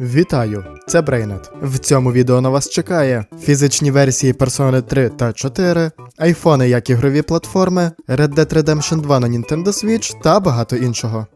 Вітаю, це Брейнет. В цьому відео на вас чекає фізичні версії Persona 3 та 4, айфони як ігрові платформи, Red Dead Redemption 2 на Nintendo Switch та багато іншого.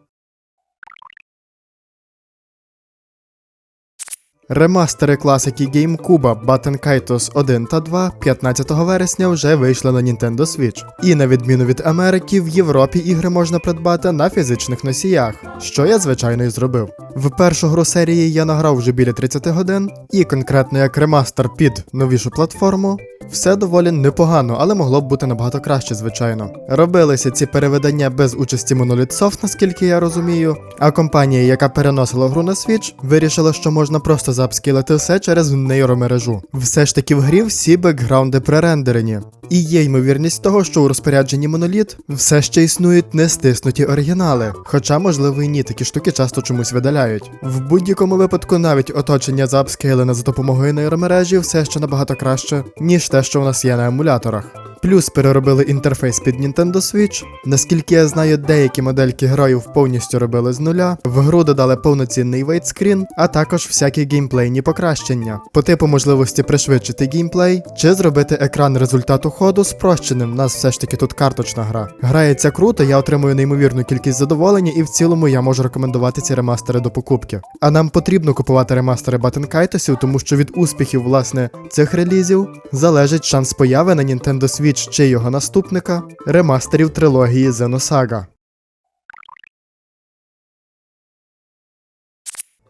Ремастери класики GameCube Button Kaitos 1 та 2 15 вересня вже вийшли на Nintendo Switch. І на відміну від Америки, в Європі ігри можна придбати на фізичних носіях, що я звичайно і зробив. В першу гру серії я награв вже біля 30 годин, і конкретно як ремастер під новішу платформу. Все доволі непогано, але могло б бути набагато краще, звичайно. Робилися ці переведення без участі Monolith Soft, наскільки я розумію. А компанія, яка переносила гру на Switch, вирішила, що можна просто заапскілити все через нейромережу. Все ж таки в грі всі бекграунди пререндерені. І є ймовірність того, що у розпорядженні Monolith все ще існують не стиснуті оригінали. Хоча, можливо, і ні, такі штуки часто чомусь видаляють. В будь-якому випадку навіть оточення заапскейлене за допомогою нейромережі все ще набагато краще, ніж те, що у нас є на емуляторах. Плюс переробили інтерфейс під Nintendo Switch. Наскільки я знаю, деякі модельки героїв повністю робили з нуля. В гру додали повноцінний вейтскрін, а також всякі геймплейні покращення, по типу можливості пришвидшити геймплей чи зробити екран результату ходу спрощеним. У нас все ж таки тут карточна гра. Грається круто, я отримую неймовірну кількість задоволення, і в цілому я можу рекомендувати ці ремастери до покупки. А нам потрібно купувати ремастери Kaitos, тому що від успіхів власне цих релізів залежить шанс появи на Nintendo Switch чи його наступника ремастерів трилогії Зеносага.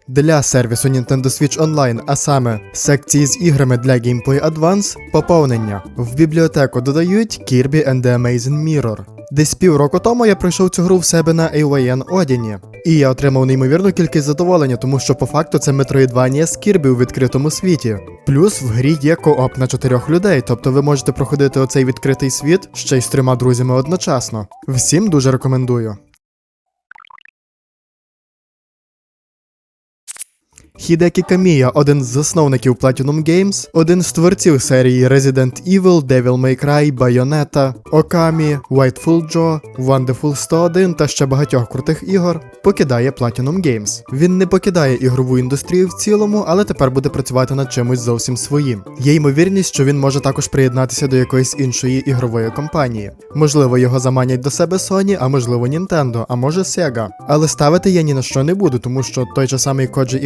Для сервісу Nintendo Switch Online, а саме секції з іграми для Game Boy Advance, поповнення. В бібліотеку додають Kirby and the Amazing Mirror. Десь півроку тому я пройшов цю гру в себе на AYN Одіні. І я отримав неймовірну кількість задоволення, тому що по факту це метроїдванія з Кірбі у відкритому світі. Плюс в грі є кооп на чотирьох людей, тобто ви можете проходити оцей відкритий світ ще й з трьома друзями одночасно. Всім дуже рекомендую. Хідекі Камія, один з засновників Platinum Games, один з творців серії Resident Evil, Devil May Cry, Bayonetta, Okami, Whiteful Joe, Wonderful 101 та ще багатьох крутих ігор, покидає Platinum Games. Він не покидає ігрову індустрію в цілому, але тепер буде працювати над чимось зовсім своїм. Є ймовірність, що він може також приєднатися до якоїсь іншої ігрової компанії. Можливо, його заманять до себе Sony, а можливо Nintendo, а може Sega. Але ставити я ні на що не буду, тому що той же самий Коджі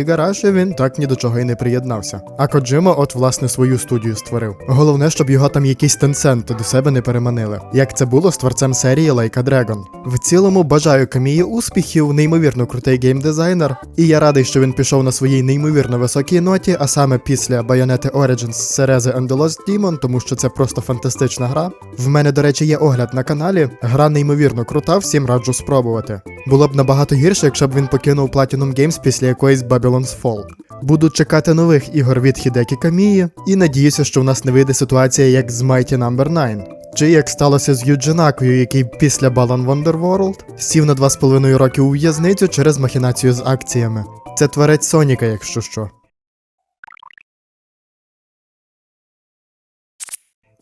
Ігараші він так ні до чого й не приєднався. А Коджима от власне свою студію створив. Головне, щоб його там якісь тенсенти до себе не переманили, як це було з творцем серії Like Dragon. В цілому бажаю Камії успіхів, неймовірно крутий геймдизайнер, і я радий, що він пішов на своїй неймовірно високій ноті, а саме після Bayonetta Origins Cereze and the Lost Demon, тому що це просто фантастична гра. В мене, до речі, є огляд на каналі. Гра неймовірно крута, всім раджу спробувати. Було б набагато гірше, якщо б він покинув Platinum Games після якоїсь Babylon's Fall. Буду чекати нових ігор від Хідекі Камії і надіюся, що в нас не вийде ситуація як з Mighty No. 9. Чи як сталося з Юджинакою, який після Balan Wonderworld сів на 2,5 роки у в'язницю через махінацію з акціями. Це творець Соніка, якщо що.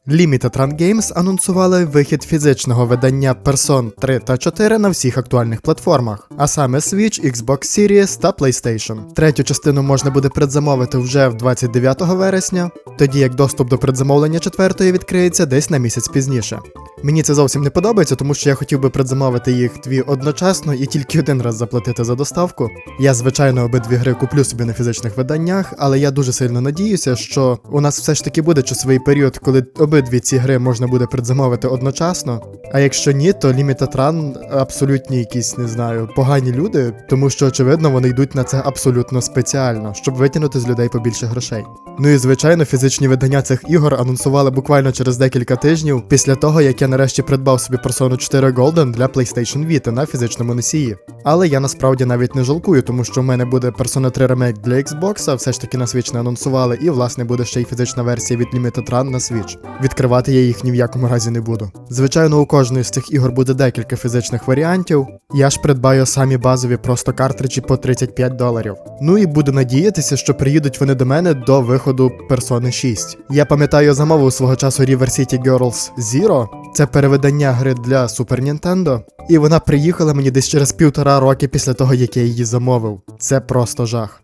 Limited Run Games анонсували вихід фізичного видання Person 3 та 4 на всіх актуальних платформах, а саме Switch, Xbox Series та PlayStation. Третю частину можна буде предзамовити вже в 29 вересня, тоді як доступ до предзамовлення четвертої відкриється десь на місяць пізніше. Мені це зовсім не подобається, тому що я хотів би предзамовити їх дві одночасно і тільки один раз заплатити за доставку. Я, звичайно, обидві гри куплю собі на фізичних виданнях, але я дуже сильно надіюся, що у нас все ж таки буде часовий період, коли обидві ці гри можна буде предзамовити одночасно. А якщо ні, то Limited Run абсолютні якісь, не знаю, погані люди, тому що, очевидно, вони йдуть на це абсолютно спеціально, щоб витягнути з людей побільше грошей. Ну і звичайно, фізичні видання цих ігор анонсували буквально через декілька тижнів після того, як я нарешті придбав собі Persona 4 Golden для PlayStation Vita на фізичному носії. Але я насправді навіть не жалкую, тому що в мене буде Persona 3 ремейк для Xbox, все ж таки на Switch не анонсували, і власне буде ще й фізична версія від Limited Run на Switch. Відкривати я їх ні в якому разі не буду. Звичайно, у кожної з цих ігор буде декілька фізичних варіантів. Я ж придбаю самі базові просто картриджі по 35 доларів. Ну і буду надіятися, що приїдуть вони до мене до виходу Persona 6. Я пам'ятаю, замовив свого часу River City Girls Zero. Це переведення гри для Super Nintendo. І вона приїхала мені десь через півтора роки після того, як я її замовив. Це просто жах.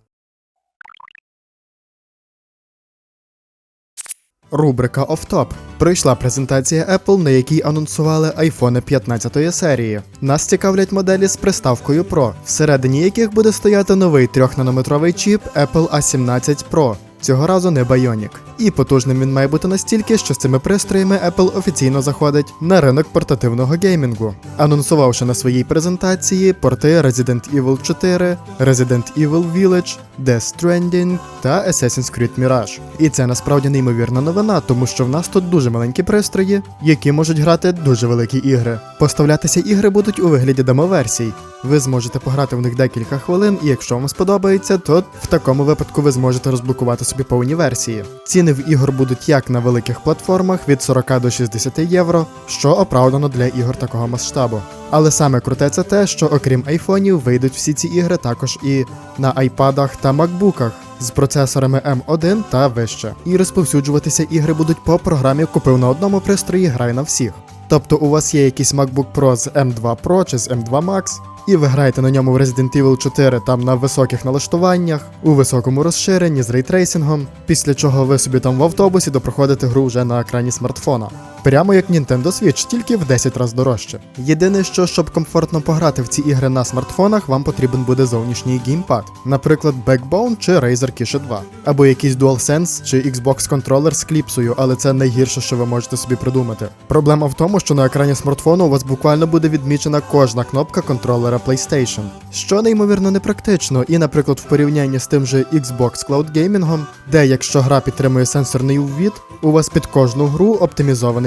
Рубрика Офтоп. Пройшла презентація Apple, на якій анонсували iPhone 15 серії. Нас цікавлять моделі з приставкою Pro, всередині яких буде стояти новий 3-нанометровий чіп Apple A17 Pro. Цього разу не Bionic. І потужним він має бути настільки, що з цими пристроями Apple офіційно заходить на ринок портативного геймінгу, анонсувавши на своїй презентації порти Resident Evil 4, Resident Evil Village, Death Stranding та Assassin's Creed Mirage. І це насправді неймовірна новина, тому що в нас тут дуже маленькі пристрої, які можуть грати дуже великі ігри. Поставлятися ігри будуть у вигляді демоверсій. Ви зможете пограти в них декілька хвилин, і якщо вам сподобається, то в такому випадку ви зможете розблокувати собі повні версії. Ціни в ігор будуть як на великих платформах від 40 до 60 євро, що оправдано для ігор такого масштабу. Але саме круте це те, що окрім айфонів вийдуть всі ці ігри також і на айпадах та макбуках з процесорами M1 та вище. І розповсюджуватися ігри будуть по програмі Купив на одному пристрої, грай на всіх. Тобто у вас є якийсь MacBook Pro з M2 Pro чи з M2 Max, і ви граєте на ньому в Resident Evil 4 там на високих налаштуваннях, у високому розширенні з рейтрейсингом, після чого ви собі там в автобусі допроходите гру вже на екрані смартфона. Прямо як Nintendo Switch, тільки в 10 разів дорожче. Єдине, що щоб комфортно пограти в ці ігри на смартфонах, вам потрібен буде зовнішній геймпад, наприклад, Backbone чи Razer Kishi 2, або якийсь DualSense чи Xbox контролер з кліпсою, але це найгірше, що ви можете собі придумати. Проблема в тому, що на екрані смартфону у вас буквально буде відмічена кожна кнопка контролера PlayStation, що неймовірно непрактично, і, наприклад, в порівнянні з тим же Xbox Cloud Gaming, де якщо гра підтримує сенсорний увід, у вас під кожну гру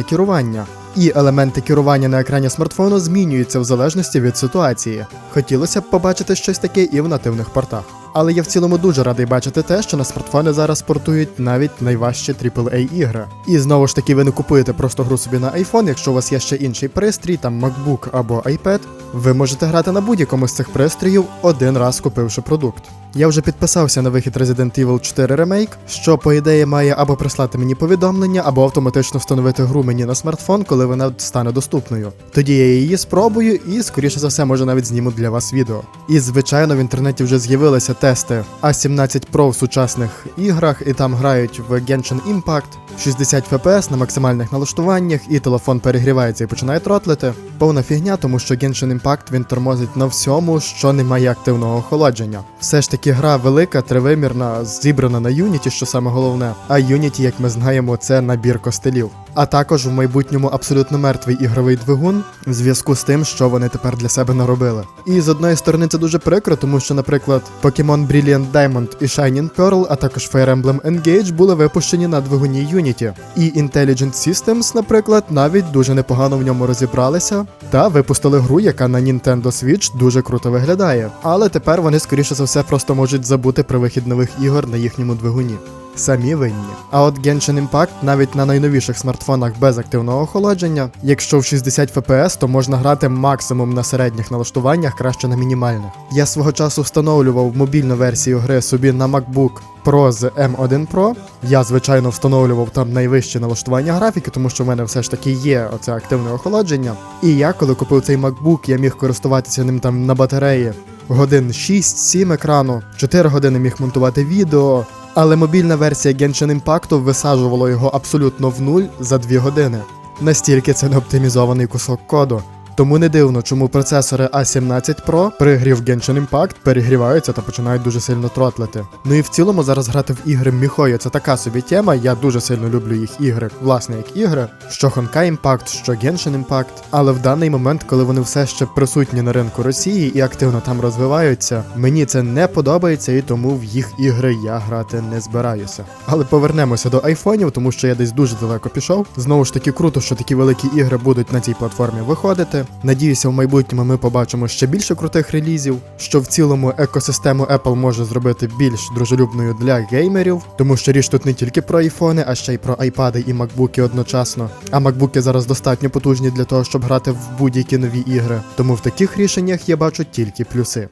керування. І елементи керування на екрані смартфону змінюються в залежності від ситуації. Хотілося б побачити щось таке і в нативних портах. Але я в цілому дуже радий бачити те, що на смартфони зараз портують навіть найважчі AAA ігри. І знову ж таки, ви не купуєте просто гру собі на iPhone, якщо у вас є ще інший пристрій, там MacBook або iPad, ви можете грати на будь-якому з цих пристроїв один раз купивши продукт. Я вже підписався на вихід Resident Evil 4 Remake, що по ідеї має або прислати мені повідомлення, або автоматично встановити гру мені на смартфон, коли вона стане доступною. Тоді я її спробую і, скоріше за все, може навіть зніму для вас відео. І звичайно, в інтернеті вже з'явилися тести A17 Pro в сучасних іграх, і там грають в Genshin Impact, 60 FPS на максимальних налаштуваннях, і телефон перегрівається і починає тротлити. Повна фігня, тому що Genshin Impact він тормозить на всьому, що не має активного охолодження. Все ж таки гра велика, тривимірна, зібрана на Unity, що саме головне. А Unity, як ми знаємо, це набір костелів. А також в майбутньому абсолютно мертвий ігровий двигун в зв'язку з тим, що вони тепер для себе наробили. І з одної сторони це дуже прикро, тому що, наприклад, Pokemon Brilliant Diamond і Shining Pearl, а також Fire Emblem Engage були випущені на двигуні Unity. І Intelligent Systems, наприклад, навіть дуже непогано в ньому розібралися та випустили гру, яка на Nintendo Switch дуже круто виглядає. Але тепер вони, скоріше за все, просто можуть забути про вихід нових ігор на їхньому двигуні. Самі винні. А от Genshin Impact навіть на найновіших смартфонах без активного охолодження, якщо в 60 FPS, то можна грати максимум на середніх налаштуваннях, краще на мінімальних. Я свого часу встановлював мобільну версію гри собі на MacBook Pro з M1 Pro. Я, звичайно, встановлював там найвищі налаштування графіки, тому що в мене все ж таки є оце активне охолодження. І я, коли купив цей MacBook, я міг користуватися ним там на батареї годин 6-7 екрану, 4 години міг монтувати відео. Але мобільна версія Genshin Impact висаджувала його абсолютно в нуль за 2 години. Настільки це не оптимізований кусок коду. Тому не дивно, чому процесори A17 Pro при грі в Genshin Impact перегріваються та починають дуже сильно тротлити. Ну і в цілому зараз грати в ігри Міхою це така собі тема. Я дуже сильно люблю їх ігри, власне, як ігри, що Honkai Impact, що Genshin Impact. Але в даний момент, коли вони все ще присутні на ринку Росії і активно там розвиваються, мені це не подобається, і тому в їх ігри я грати не збираюся. Але повернемося до айфонів, тому що я десь дуже далеко пішов. Знову ж таки, круто, що такі великі ігри будуть на цій платформі виходити. Надіюся, в майбутньому ми побачимо ще більше крутих релізів, що в цілому екосистему Apple може зробити більш дружелюбною для геймерів, тому що річ тут не тільки про айфони, а ще й про айпади і макбуки одночасно. А макбуки зараз достатньо потужні для того, щоб грати в будь-які нові ігри. Тому в таких рішеннях я бачу тільки плюси.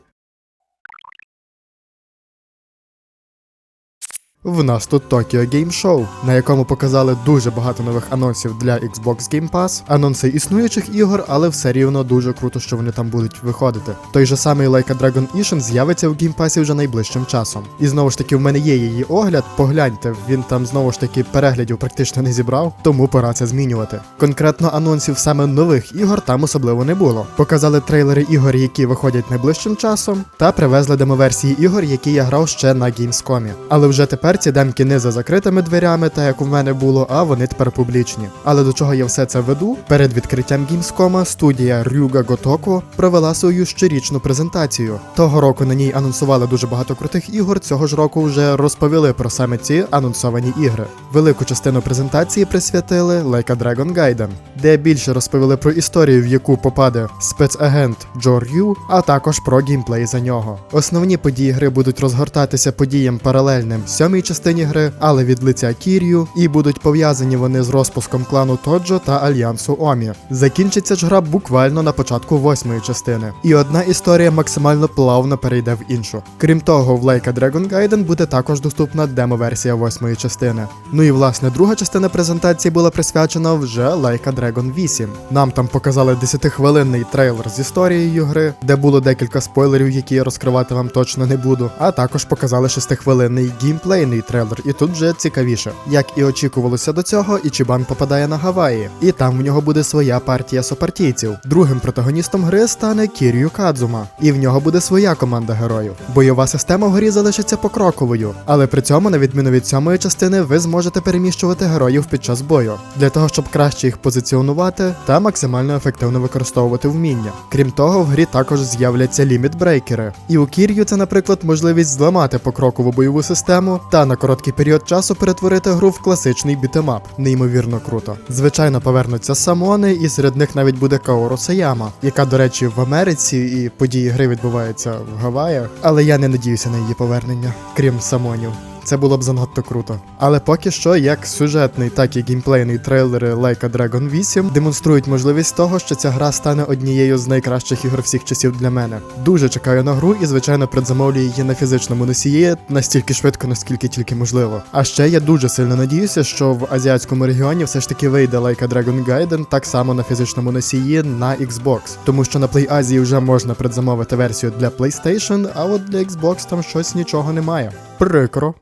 В нас тут Tokyo Game Show, на якому показали дуже багато нових анонсів для Xbox Game Pass, анонси існуючих ігор, але все рівно дуже круто, що вони там будуть виходити. Той же самий Like a Dragon Ishin з'явиться в Pass вже найближчим часом. І знову ж таки, в мене є її огляд. Погляньте, він там знову ж таки переглядів практично не зібрав, тому пора це змінювати. Конкретно анонсів саме нових ігор там особливо не було. Показали трейлери ігор, які виходять найближчим часом, та привезли демоверсії ігор, які я грав ще на Gamescom. Але вже тепер ці демки не за закритими дверями, так як у мене було, а вони тепер публічні. Але до чого я все це веду? Перед відкриттям Gamescom студія Ryuga Gotoku провела свою щорічну презентацію. Того року на ній анонсували дуже багато крутих ігор. Цього ж року вже розповіли про саме ці анонсовані ігри. Велику частину презентації присвятили Like Dragon Gaiden, де більше розповіли про історію, в яку попаде спецагент Джо Рю, а також про геймплей за нього. Основні події гри будуть розгортатися подіям паралельним сьомій частині гри, але від лиця Кір'ю, і будуть пов'язані вони з розпуском клану Тоджо та альянсу Омі. Закінчиться ж гра буквально на початку восьмої частини, і одна історія максимально плавно перейде в іншу. Крім того, в Like Dragon Gaiden буде також доступна демо-версія восьмої частини. Ну і власне друга частина презентації була присвячена вже Like Dragon 8. Нам там показали 10-хвилинний трейлер з історією гри, де було декілька спойлерів, які я розкривати вам точно не буду. А також показали 6-хвилинний геймплейний трейлер, і тут вже цікавіше. Як і очікувалося до цього, Ічібан попадає на Гаваї, і там в нього буде своя партія сопартійців. Другим протагоністом гри стане Кір'ю Кадзума, і в нього буде своя команда героїв. Бойова система в грі залишиться покроковою, але при цьому, на відміну від сьомої частини, ви зможете переміщувати героїв під час бою для того, щоб краще їх позиціонувати та максимально ефективно використовувати вміння. Крім того, в грі також з'являться ліміт-брейкери. І у Кір'ю це, наприклад, можливість зламати покрокову бойову систему та на короткий період часу перетворити гру в класичний бітемап. Неймовірно круто. Звичайно, повернуться самони, і серед них навіть буде Каоро Саяма, яка, до речі, в Америці і події гри відбуваються в Гаваях, але я не надіюся на її повернення, крім самонів. Це було б занадто круто. Але поки що, як сюжетний, так і геймплейний трейлери Like a Dragon 8 демонструють можливість того, що ця гра стане однією з найкращих ігор всіх часів для мене. Дуже чекаю на гру і, звичайно, предзамовлюю її на фізичному носії настільки швидко, наскільки тільки можливо. А ще я дуже сильно надіюся, що в азіатському регіоні все ж таки вийде Like a Dragon Gaiden так само на фізичному носії на Xbox, тому що на PlayAsia вже можна предзамовити версію для PlayStation, а от для Xbox там щось нічого немає. Прикро.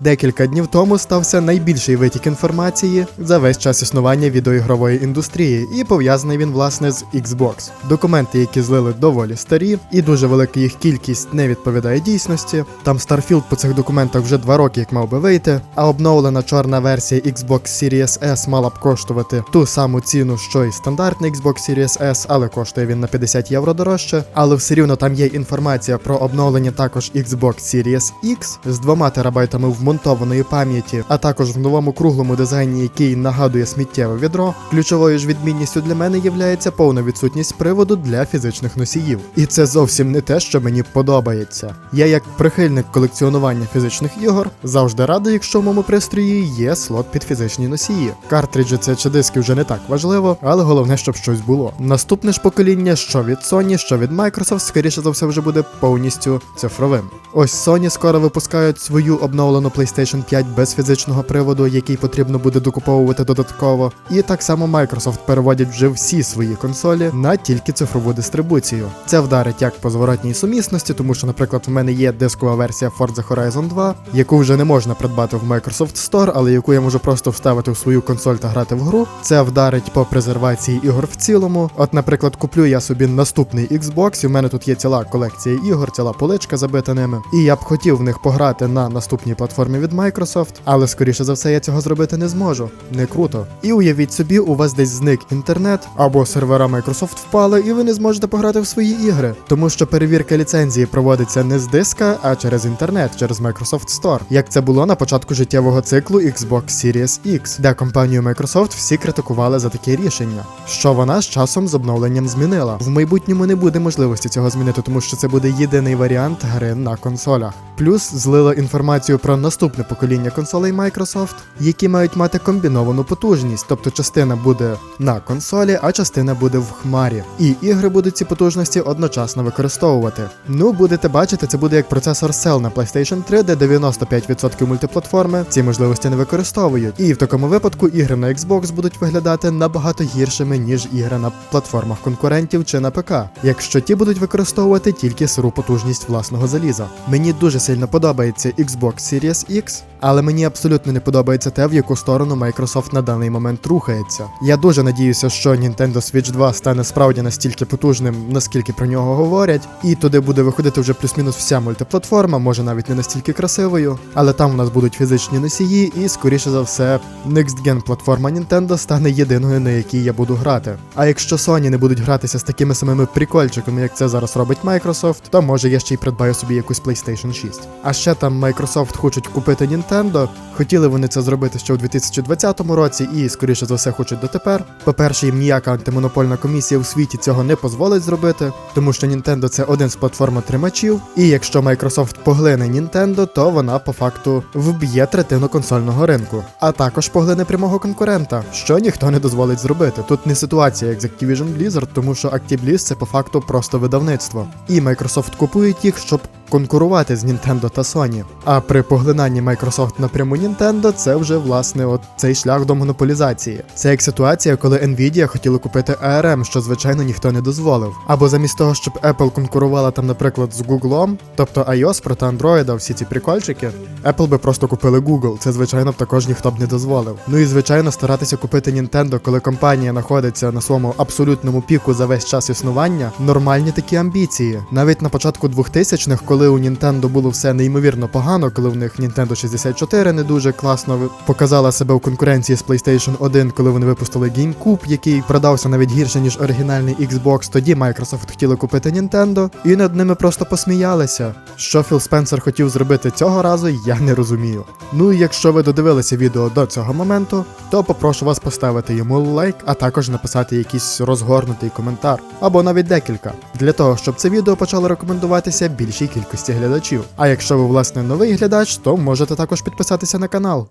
Декілька днів тому стався найбільший витік інформації за весь час існування відеоігрової індустрії, і пов'язаний він власне з Xbox. Документи, які злили доволі старі, і дуже велика їх кількість не відповідає дійсності. Там Starfield по цих документах вже два роки як мав би вийти, а обновлена чорна версія Xbox Series S мала б коштувати ту саму ціну, що й стандартний Xbox Series S, але коштує він на 50 євро дорожче. Але все рівно там є інформація про обновлення також Xbox Series X з двома терабайтами вмонтованої пам'яті, а також в новому круглому дизайні, який нагадує сміттєве відро. Ключовою ж відмінністю для мене є повна відсутність приводу для фізичних носіїв. І це зовсім не те, що мені подобається. Я, як прихильник колекціонування фізичних ігор, завжди радий, якщо в моєму пристрої є слот під фізичні носії. Картриджі це чи диски вже не так важливо, але головне, щоб щось було. Наступне ж покоління, що від Sony, що від Microsoft, скоріше за все, вже буде повністю цифровим. Ось Sony скоро випускають свою обновлену PlayStation 5 без фізичного приводу, який потрібно буде докуповувати додатково. І так само Microsoft переводять вже всі свої консолі на тільки цифрову дистрибуцію. Це вдарить як по зворотній сумісності, тому що, наприклад, в мене є дискова версія Forza Horizon 2, яку вже не можна придбати в Microsoft Store, але яку я можу просто вставити в свою консоль та грати в гру. Це вдарить по презервації ігор в цілому. От, наприклад, куплю я собі наступний Xbox, і в мене тут є ціла колекція ігор, ціла поличка забита ними. І я б хотів в них пограти на наступній платформі від Microsoft, але скоріше за все я цього зробити не зможу. Не круто. І уявіть собі, у вас десь зник інтернет або сервера Microsoft впали, і ви не зможете пограти в свої ігри, тому що перевірка ліцензії проводиться не з диска, а через інтернет, через Microsoft Store, як це було на початку життєвого циклу Xbox Series X, де компанію Microsoft всі критикували за таке рішення, що вона з часом з обновленням змінила. В майбутньому не буде можливості цього змінити, тому що це буде єдиний варіант гри на консолях. Плюс злила інформацію про наступне покоління консолей Microsoft, які мають мати комбіновану потужність, тобто частина буде на консолі, а частина буде в хмарі. І ігри будуть ці потужності одночасно використовувати. Ну, будете бачити, це буде як процесор Cell на PlayStation 3, де 95% мультиплатформи ці можливості не використовують. І в такому випадку ігри на Xbox будуть виглядати набагато гіршими, ніж ігри на платформах конкурентів чи на ПК, якщо ті будуть використовувати тільки сиру потужність власного заліза. Мені дуже сильно подобається Xbox Series X, але мені абсолютно не подобається те, в яку сторону Microsoft на даний момент рухається. Я дуже надіюся, що Nintendo Switch 2 стане справді настільки потужним, наскільки про нього говорять, і туди буде виходити вже плюс-мінус вся мультиплатформа, може навіть не настільки красивою, але там у нас будуть фізичні носії, і скоріше за все, Next Gen платформа Nintendo стане єдиною, на якій я буду грати. А якщо Sony не будуть гратися з такими самими прикольчиками, як це зараз робить Microsoft, то може я ще й придбаю собі якусь PlayStation 6. А ще там Microsoft хочуть купити Nintendo. Хотіли вони це зробити ще у 2020 році, і скоріше за все хочуть дотепер. По-перше, їм ніяка антимонопольна комісія у світі цього не дозволить зробити, тому що Nintendo це один з платформотримачів, і якщо Microsoft поглине Nintendo, то вона по факту вб'є третину консольного ринку, а також поглине прямого конкурента, що ніхто не дозволить зробити. Тут не ситуація як з Activision Blizzard, тому що Actibliz це по факту просто видавництво. І Microsoft купують їх, щоб конкурувати з Nintendo та Sony. А при поглинанні Microsoft напряму Nintendo це вже власне от цей шлях до монополізації. Це як ситуація, коли Nvidia хотіли купити ARM, що звичайно ніхто не дозволив. Або замість того, щоб Apple конкурувала там, наприклад, з Google, тобто iOS проти Android, всі ці прикольчики, Apple би просто купили Google. Це звичайно б також ніхто б не дозволив. Ну і звичайно, старатися купити Nintendo, коли компанія знаходиться на своєму абсолютному піку за весь час існування, нормальні такі амбіції. Навіть на початку 2000-х, коли у Nintendo було все неймовірно погано, коли в них Nintendo 64 не дуже класно показала себе у конкуренції з PlayStation 1, коли вони випустили GameCube, який продався навіть гірше, ніж оригінальний Xbox, тоді Microsoft хотіли купити Nintendo, і над ними просто посміялися. Що Філ Спенсер хотів зробити цього разу, я не розумію. Ну і якщо ви додивилися відео до цього моменту, то попрошу вас поставити йому лайк, а також написати якийсь розгорнутий коментар, або навіть декілька, для того, щоб це відео почало рекомендуватися більшій кількості глядачів. А якщо ви власне новий глядач, то можете також підписатися на канал.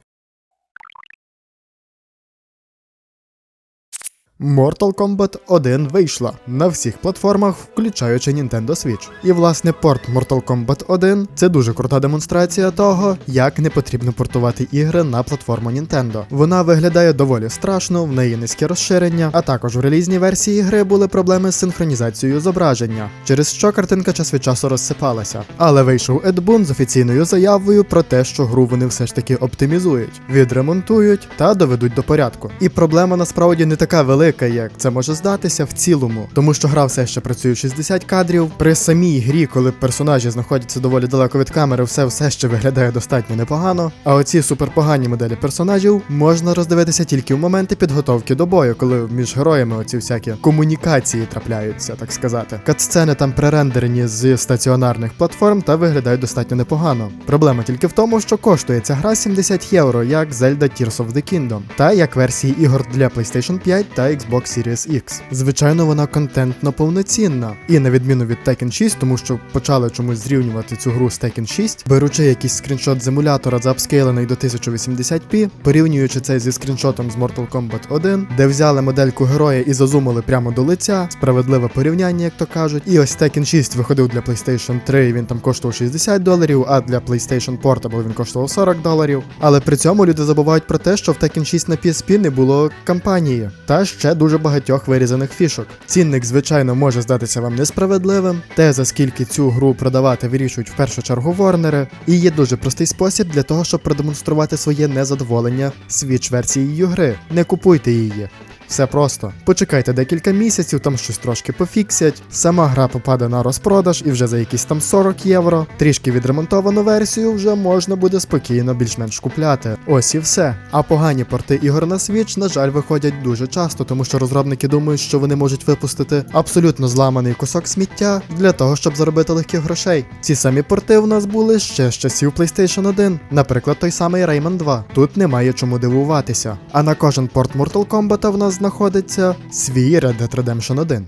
Mortal Kombat 1 вийшла на всіх платформах, включаючи Nintendo Switch. І власне порт Mortal Kombat 1 це дуже крута демонстрація того, як не потрібно портувати ігри на платформу Nintendo. Вона виглядає доволі страшно, в неї низьке розширення, а також в релізній версії гри були проблеми з синхронізацією зображення, через що картинка час від часу розсипалася. Але вийшов Ed Boon з офіційною заявою про те, що гру вони все ж таки оптимізують, відремонтують та доведуть до порядку. І проблема насправді не така велика, як це може здатися в цілому, тому що гра все ще працює в 60 кадрів. При самій грі, коли персонажі знаходяться доволі далеко від камери, все все ще виглядає достатньо непогано. А оці суперпогані моделі персонажів можна роздивитися тільки в моменти підготовки до бою, коли між героями оці всякі комунікації трапляються, так сказати. Катсцени там пререндерені з стаціонарних платформ та виглядають достатньо непогано. Проблема тільки в тому, що коштує ця гра 70 євро, як Zelda Tears of the Kingdom, та як версії ігор для PlayStation 5 та Xbox Series X. Звичайно, вона контентно повноцінна. І на відміну від Tekken 6, тому що почали чомусь зрівнювати цю гру з Tekken 6, беручи якийсь скріншот з емулятора заапскейлений до 1080p, порівнюючи це зі скріншотом з Mortal Kombat 1, де взяли модельку героя і зазумили прямо до лиця, справедливе порівняння, як то кажуть. І ось Tekken 6 виходив для PlayStation 3, і він там коштував 60 доларів, а для PlayStation Portable він коштував 40 доларів. Але при цьому люди забувають про те, що в Tekken 6 на PSP не було кампанії, та ще дуже багатьох вирізаних фішок. Цінник, звичайно, може здатися вам несправедливим. Те, за скільки цю гру продавати, вирішують в першу чергу Ворнери, і є дуже простий спосіб для того, щоб продемонструвати своє незадоволення свіч версією гри. Не купуйте її. Все просто. Почекайте декілька місяців, там щось трошки пофіксять. Сама гра попаде на розпродаж і вже за якісь там 40 євро. Трішки відремонтовану версію вже можна буде спокійно більш-менш купляти. Ось і все. А погані порти ігор на Switch, на жаль, виходять дуже часто, тому що розробники думають, що вони можуть випустити абсолютно зламаний кусок сміття для того, щоб заробити легких грошей. Ці самі порти в нас були ще з часів PlayStation 1, наприклад, той самий Rayman 2. Тут немає чому дивуватися. А на кожен порт Mortal Kombat в нас знаходиться свій Red Dead Redemption 1.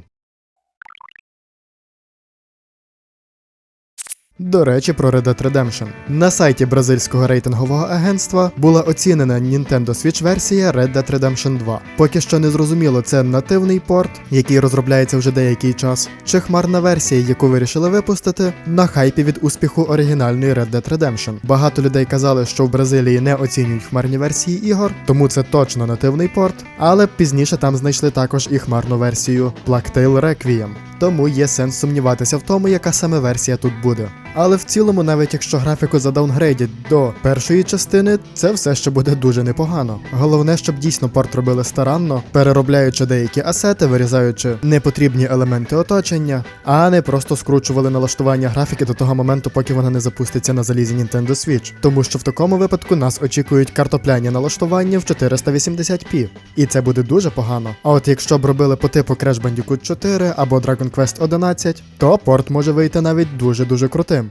До речі, про Red Dead Redemption. На сайті бразильського рейтингового агентства була оцінена Nintendo Switch версія Red Dead Redemption 2. Поки що не зрозуміло, це нативний порт, який розробляється вже деякий час, чи хмарна версія, яку вирішили випустити, на хайпі від успіху оригінальної Red Dead Redemption. Багато людей казали, що в Бразилії не оцінюють хмарні версії ігор, тому це точно нативний порт, але пізніше там знайшли також і хмарну версію Blacktail Requiem. Тому є сенс сумніватися в тому, яка саме версія тут буде. Але в цілому, навіть якщо графіку задаунгрейдять до першої частини, це все ще буде дуже непогано. Головне, щоб дійсно порт робили старанно, переробляючи деякі асети, вирізаючи непотрібні елементи оточення, а не просто скручували налаштування графіки до того моменту, поки вона не запуститься на залізі Nintendo Switch. Тому що в такому випадку нас очікують картопляні налаштування в 480p. І це буде дуже погано. А от якщо б робили по типу Crash Bandicoot 4 або Dragon Quest 11, то порт може вийти навіть дуже-дуже крутим.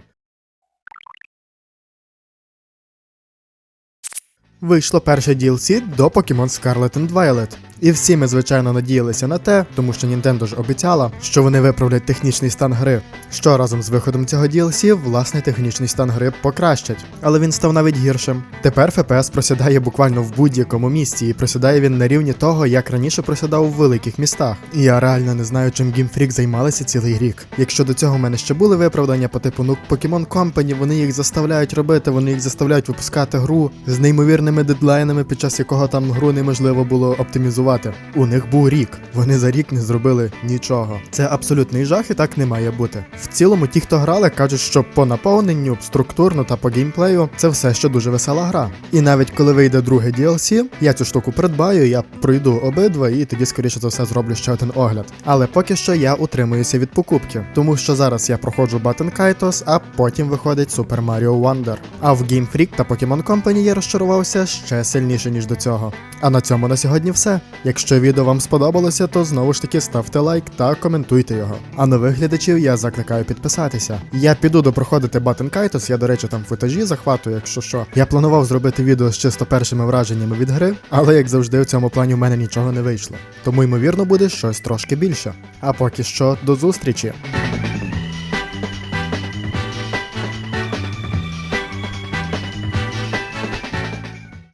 Вийшло перше DLC до Pokemon Scarlet and Violet. І всі ми, звичайно, надіялися на те, тому що Nintendo ж обіцяла, що вони виправлять технічний стан гри. Що разом з виходом цього DLC, власне, технічний стан гри покращать. Але він став навіть гіршим. Тепер FPS просідає буквально в будь-якому місці, і просідає він на рівні того, як раніше просідав у великих містах. І я реально не знаю, чим Game Freak займалися цілий рік. Якщо до цього в мене ще були виправдання по типу, ну Pokemon Company, вони їх заставляють робити, вони їх заставляють випускати гру з неймовірними дедлайнами, під час якого там гру неможливо було оптимізувати. У них був рік. Вони за рік не зробили нічого. Це абсолютний жах і так не має бути. В цілому, ті, хто грали, кажуть, що по наповненню, структурно та по геймплею це все ще дуже весела гра. І навіть коли вийде друге DLC, я цю штуку придбаю, я пройду обидва і тоді, скоріше за все, зроблю ще один огляд. Але поки що я утримуюся від покупки, тому що зараз я проходжу Button Kaitos, а потім виходить Super Mario Wonder. А в Game Freak та Pokemon Company я розчарувався ще сильніше, ніж до цього. А на цьому на сьогодні все. Якщо відео вам сподобалося, то знову ж таки ставте лайк та коментуйте його. А нових глядачів я закликаю підписатися. Я піду допроходити Button Kaitos, я, до речі, там футажі захватую, якщо що. Я планував зробити відео з чисто першими враженнями від гри, але як завжди, в цьому плані в мене нічого не вийшло. Тому ймовірно буде щось трошки більше. А поки що, до зустрічі!